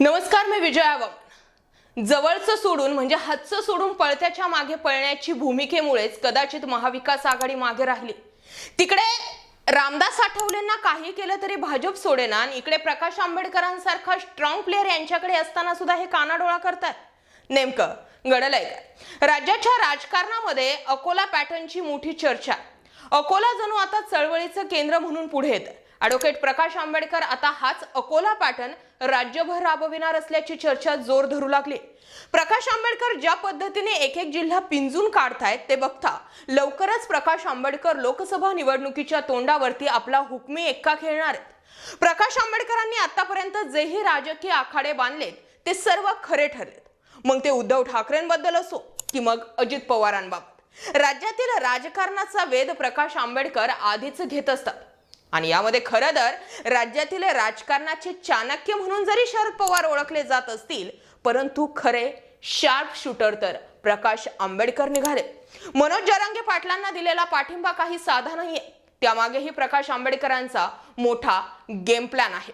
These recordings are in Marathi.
नमस्कार मी विजय वामन जवळचं सोडून म्हणजे हातचं सोडून पळत्याच्या मागे पळण्याची भूमिकेमुळेच कदाचित महाविकास आघाडी मागे राहिली. तिकडे रामदास आठवलेंना काही केलं तरी भाजप सोडेना आणि इकडे प्रकाश आंबेडकरांसारखा स्ट्रॉंग प्लेअर यांच्याकडे असताना सुद्धा हे कानाडोळा करतात नेमकं घडलंय काय? राज्याच्या राजकारणामध्ये अकोला पॅटर्नची मोठी चर्चा. अकोला जणू आता चळवळीचं केंद्र म्हणून पुढे येतं ॲडव्होकेट प्रकाश आंबेडकर आता हाच अकोला पॅटर्न राज्यभर राबविणार असल्याची चर्चा जोर धरू लागली. प्रकाश आंबेडकर ज्या पद्धतीने एक एक जिल्हा पिंजून काढतायत ते बघता लवकरच प्रकाश आंबेडकर लोकसभा निवडणुकीच्या तोंडावरती आपला हुकमी एक्का खेळणार आहेत. प्रकाश आंबेडकरांनी आतापर्यंत जेही राजकीय आखाडे बांधलेत ते सर्व खरे ठरलेत. मग ते उद्धव ठाकरेंबद्दल असो की मग अजित पवारांबाबत. राज्यातील राजकारणाचा वेध प्रकाश आंबेडकर आधीच घेत असतात. आणि यामध्ये खरं तर राज्यातील राजकारणाचे चाणक्य म्हणून जरी शरद पवार ओळखले जात असतील परंतु खरे शार्प शूटर तर प्रकाश आंबेडकर निघाले. मनोज जरांगे पाटलांना दिलेला पाठिंबा काही साधा नाहीये. त्यामागेही प्रकाश आंबेडकरांचा मोठा गेम प्लॅन आहे.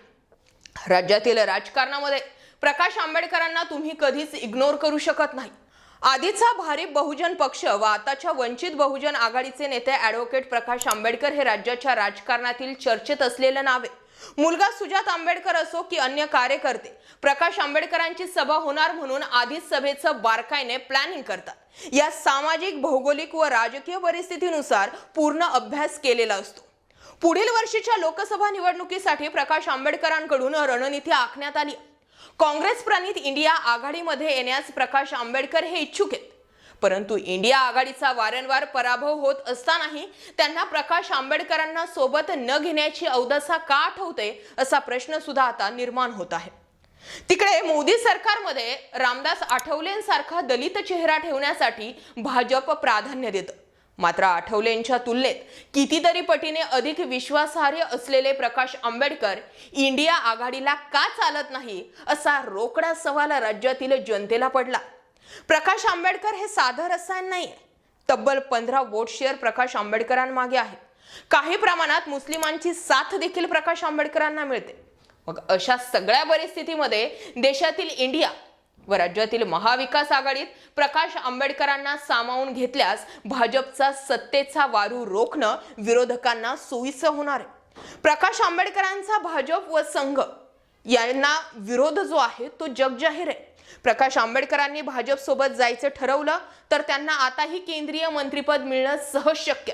राज्यातील राजकारणामध्ये प्रकाश आंबेडकरांना तुम्ही कधीच इग्नोर करू शकत नाही. आधीचा भारिप बहुजन पक्ष व आताच्या वंचित बहुजन आघाडीचे नेते ॲडव्होकेट प्रकाश आंबेडकर हे राज्याच्या राजकारणातील चर्चेत असलेलं नाव आहे. मुलगा सुजात आंबेडकर असो की अन्य कार्यकर्ते प्रकाश आंबेडकरांची सभा होणार म्हणून आधीच सभेचं बारकाईने प्लॅनिंग करतात. या सामाजिक भौगोलिक व राजकीय परिस्थितीनुसार पूर्ण अभ्यास केलेला असतो. पुढील वर्षीच्या लोकसभा निवडणुकीसाठी प्रकाश आंबेडकरांकडून रणनीती आखण्यात आली. काँग्रेस प्रणित इंडिया आघाडीमध्ये येण्यास प्रकाश आंबेडकर हे इच्छुक आहेत. परंतु इंडिया आघाडीचा वारंवार पराभव होत असतानाही त्यांना प्रकाश आंबेडकरांना सोबत न घेण्याची अवदसा का आठवते असा प्रश्न सुद्धा आता निर्माण होत आहे. तिकडे मोदी सरकारमध्ये रामदास आठवलेंसारखा दलित चेहरा ठेवण्यासाठी भाजप प्राधान्य देतं. मात्र आठवलेंच्या तुलनेत कितीतरी पटीने अधिक विश्वासार्ह असलेले प्रकाश आंबेडकर इंडिया आघाडीला का चालत नाही असा रोकडा सवाल राज्यातील जनतेला पडला. प्रकाश आंबेडकर हे साधं रसायन नाही तब्बल पंधरा वोट शेअर प्रकाश आंबेडकरांमागे आहे. काही प्रमाणात मुस्लिमांची साथ देखील प्रकाश आंबेडकरांना मिळते. मग अशा सगळ्या परिस्थितीमध्ये देशातील इंडिया व राज्यातील महाविकास आघाडीत प्रकाश आंबेडकरांना सामावून घेतल्यास भाजपचा सत्तेचा वारू रोखणं विरोधकांना सोयीचं होणार आहे. प्रकाश आंबेडकरांचा भाजप व संघ यांना विरोध जो आहे तो जगजाहीर आहे. प्रकाश आंबेडकरांनी भाजप सोबत जायचं ठरवलं तर त्यांना आताही केंद्रीय मंत्रीपद मिळणं सहज शक्य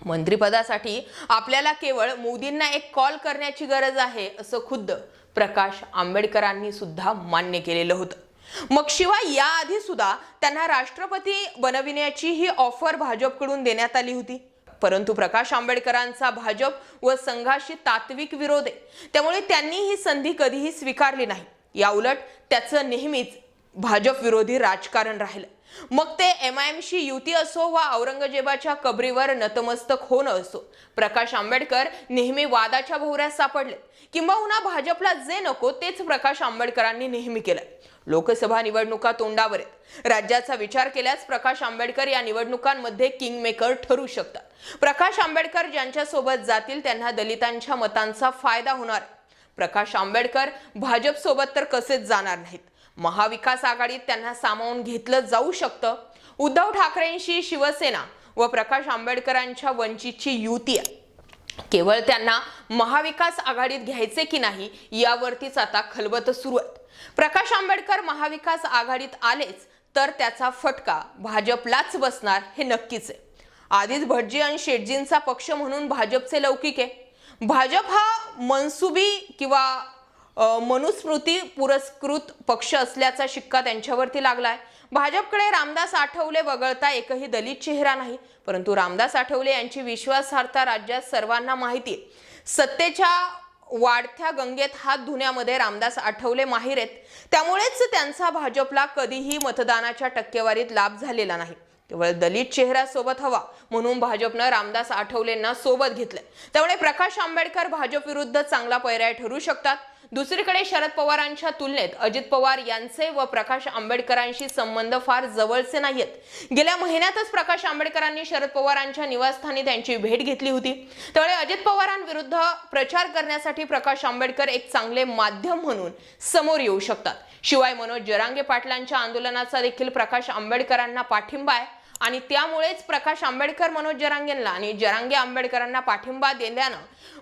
मंत्रिपदासाठी आपल्याला केवळ मोदींना एक कॉल करण्याची गरज आहे असं खुद्द प्रकाश आंबेडकरांनी सुद्धा मान्य केलेलं होतं. मग शिवाय याआधी सुद्धा त्यांना राष्ट्रपती बनविण्याची ही ऑफर भाजपकडून देण्यात आली होती. परंतु प्रकाश आंबेडकरांचा भाजप व संघाशी तात्विक विरोध आहे. त्यामुळे त्यांनी ही संधी कधीही स्वीकारली नाही. याउलट त्याचं नेहमीच भाजप विरोधी राजकारण राहिलं. मग ते एम आय एमशी युती असो वा औरंगजेबाच्या कबरीवर नतमस्तक होणं असो. प्रकाश आंबेडकर नेहमी वादाच्या भोवऱ्यात सापडले. किंबहुना भाजपला जे नको तेच प्रकाश आंबेडकरांनी नेहमी केलं. लोकसभा निवडणुका तोंडावर आहेत. राज्याचा विचार केल्यास प्रकाश आंबेडकर या निवडणुकांमध्ये किंगमेकर ठरू शकतात. प्रकाश आंबेडकर ज्यांच्या सोबत जातील त्यांना दलितांच्या मतांचा फायदा होणार. प्रकाश आंबेडकर भाजप सोबत तर कसेच जाणार नाहीत. महाविकास आघाडीत त्यांना सामावून घेतलं जाऊ शकतं. उद्धव ठाकरेंशी शिवसेना व प्रकाश आंबेडकरांच्या वंचितची युती आहे. केवळ त्यांना महाविकास आघाडीत घ्यायचे की नाही यावरतीच आता खलबत सुरू आहे. प्रकाश आंबेडकर महाविकास आघाडीत आलेच तर त्याचा फटका भाजपलाच बसणार हे नक्कीच आहे. आधीच भटजी आणि शेटजींचा पक्ष म्हणून भाजपचे लौकिक आहे. भाजप हा मनसुबी किंवा मनुस्मृती पुरस्कृत पक्ष असल्याचा शिक्का त्यांच्यावरती लागलाय. भाजपकडे रामदास आठवले वगळता एकही दलित चेहरा नाही परंतु रामदास आठवले यांची विश्वासार्हता राज्यात सर्वांना माहिती आहे सत्तेच्या वाढत्या गंगेत हात धुण्यामध्ये रामदास आठवले माहीर आहेत. त्यामुळेच त्यांचा भाजपला कधीही मतदानाच्या टक्केवारीत लाभ झालेला नाही. केवळ दलित चेहरा सोबत हवा म्हणून भाजपनं रामदास आठवलेंना सोबत घेतलंय. त्यामुळे प्रकाश आंबेडकर भाजप विरुद्ध चांगला पर्याय ठरू शकतात. दुसरीकडे शरद पवारांच्या तुलनेत अजित पवार यांचे व प्रकाश आंबेडकरांशी संबंध फार जवळचे नाहीत गेल्या महिन्यातच प्रकाश आंबेडकरांनी शरद पवारांच्या निवासस्थानी त्यांची भेट घेतली होती. त्यामुळे अजित पवारांविरुद्ध प्रचार करण्यासाठी प्रकाश आंबेडकर एक चांगले माध्यम म्हणून समोर येऊ शकतात. शिवाय मनोज जरांगे पाटलांच्या आंदोलनाचा देखील प्रकाश आंबेडकरांना पाठिंबा आहे. आणि त्यामुळेच प्रकाश आंबेडकर मनोज जरांगेंना आणि जरांगे आंबेडकरांना पाठिंबा दिल्यानं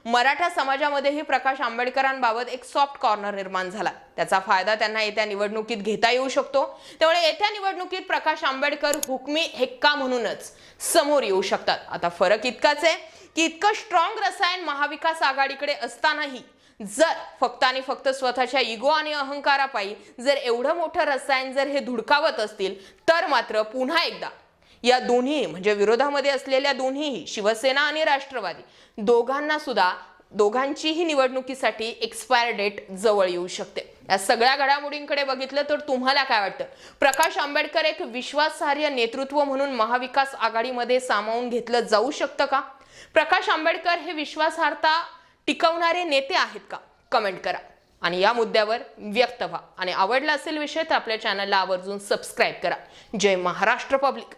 मराठा समाजामध्येही प्रकाश आंबेडकरांबाबत एक सॉफ्ट कॉर्नर निर्माण झाला. त्याचा फायदा त्यांना येत्या निवडणुकीत घेता येऊ शकतो. त्यामुळे येत्या निवडणुकीत प्रकाश आंबेडकर हुकमी हेक्का म्हणूनच समोर येऊ शकतात. आता फरक इतकाच आहे की इतकं स्ट्रॉंग रसायन महाविकास आघाडीकडे असतानाही जर फक्त आणि फक्त स्वतःच्या इगो आणि अहंकारापायी जर एवढं मोठं रसायन जर हे धुडकावत असतील तर मात्र पुन्हा एकदा या दोन्ही म्हणजे विरोधामध्ये असलेल्या दोन्हीही शिवसेना आणि राष्ट्रवादी दोघांना सुद्धा दोघांचीही निवडणुकीसाठी एक्सपायर डेट जवळ येऊ शकते. या सगळ्या घडामोडींकडे बघितलं तर तुम्हाला काय वाटतं? प्रकाश आंबेडकर एक विश्वासार्ह नेतृत्व म्हणून महाविकास आघाडीमध्ये सामावून घेतलं जाऊ शकतं का? प्रकाश आंबेडकर हे विश्वासार्हता टिकवणारे नेते आहेत का? कमेंट करा. आणि या मुद्द्यावर व्यक्त व्हा. आणि आवडला असेल विषय तर आपल्या चॅनलला आवर्जून सबस्क्राईब करा. जय महाराष्ट्र पब्लिक